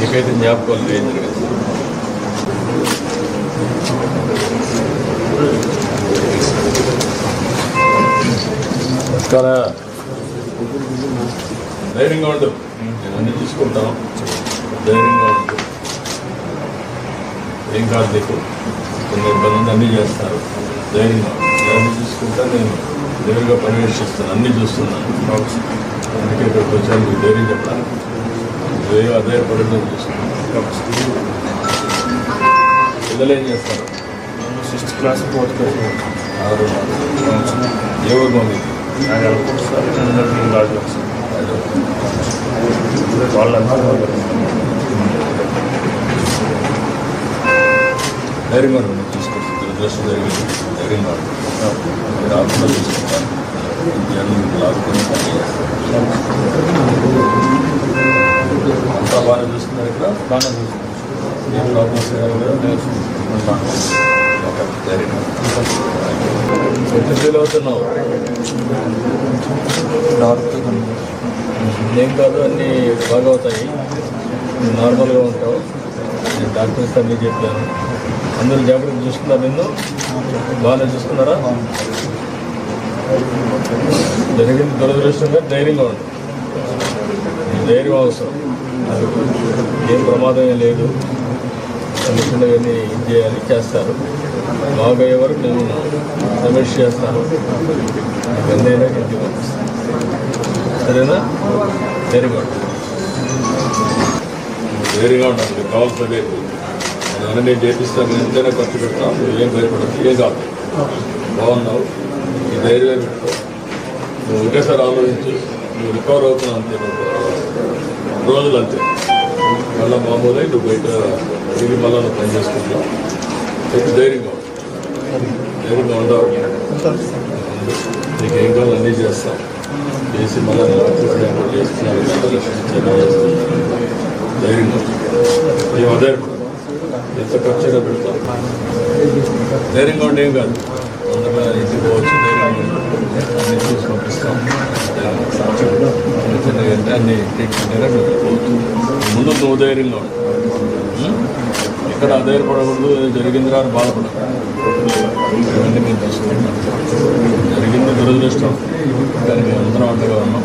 జ్ఞాపకాలు ఏం జరిగింది చాలా ధైర్యంగా ఉండు నేను అన్ని చూసుకుంటాను ధైర్యంగా ఉండు ఏం కాదు నీకు కొన్ని ఇబ్బంది అన్నీ చేస్తారు ధైర్యంగా ఉండు. నేను అన్ని చూసుకుంటా నేను దగ్గరగా పర్యవేక్షిస్తాను అన్నీ చూస్తున్నాను అందుకే ఇక్కడికి వచ్చాను మీకు ధైర్యం చెప్పడానికి అధైర్యపడడం చూసుకున్నాను పిల్లలు ఏం చేస్తారు సిక్స్త్ క్లాస్ ఫోర్త్ క్లాస్ ఆరు. ఏ ఊరు రాజు వాళ్ళంతా ధైర్యంగా ఉండండి తీసుకొచ్చి దురదృష్టం జరిగింది. ఉండండి మీరు ఆత్మ పని చేస్తారు. అంతా బాగా చూస్తున్నారు ఇక్కడ. బాగా చూసుకుంటాను ఏ ప్రాబ్లమ్స్ ఓకే ధైర్యంగా ఎట్లా ఫీల్ అవుతున్నావు? డాక్టర్ ఏం కాదు అన్నీ బాగా అవుతాయి. నార్మల్గా ఉంటావు. నేను డాక్టర్స్ అన్నీ చెప్పాను. అందరూ జాగ్రత్త చూస్తున్నారు నిన్ను? బాగానే చూస్తున్నారా? జరిగింది దురదృష్టంగా ధైర్యంగా ఉంది ఈ ధైర్యం అవసరం. ఏం ప్రమాదమే లేదు. కమిషన్ చిన్నవన్నీ ఇది చేయాలి? చేస్తారు. బాగయ్యే వరకు నేను సమీక్ష చేస్తాను. ఇవన్నీ ఇంటికి పంపిస్తాను సరేనా? ధైర్యంగా ఉండు. ధైర్యంగా ఉండాలి. కావాల్సిన లేదు మనం నేను చేపిస్తాను. ఎంతైనా ఖర్చు పెడతాను. ఏం భయపడదు ఏం కాదు. బాగున్నావు. ఈ ధైర్యమే పెట్టుకో. నువ్వు ఒకేసారి ఆలోచించు. నువ్వు రికవర్ అవుతున్నావు అంతే. రోజులు అంతే. మళ్ళీ మామూలే నువ్వు బయట తిరిగి మళ్ళీ నువ్వు పని చేసుకుంటావు అయితే ధైర్యంగా ధైర్యంగా ఉండవు నీకు ఏం కావాలో అన్నీ చేస్తాం. చేసి మళ్ళీ చేస్తున్నాను. ధైర్యంగా మేము అధైర్యపడం ఎంత ఖర్చుగా పెడతాం ధైర్యంగా ఉంటే ఏం కాదు అందరూ ఇంటికి పోవచ్చు ధైర్యంగా ఉండి అన్ని చూసి పంపిస్తాం చిన్న చిన్నగా అంటే ముందు నువ్వు ధైర్యంగా ఉండు. ఇక్కడ అధైర్యపడకూడదు జరిగింది రాని బాధపడదు మేము చూసుకుంటాం జరిగింది దురదృష్టం. దానికి అందరం అండగా ఉన్నాం.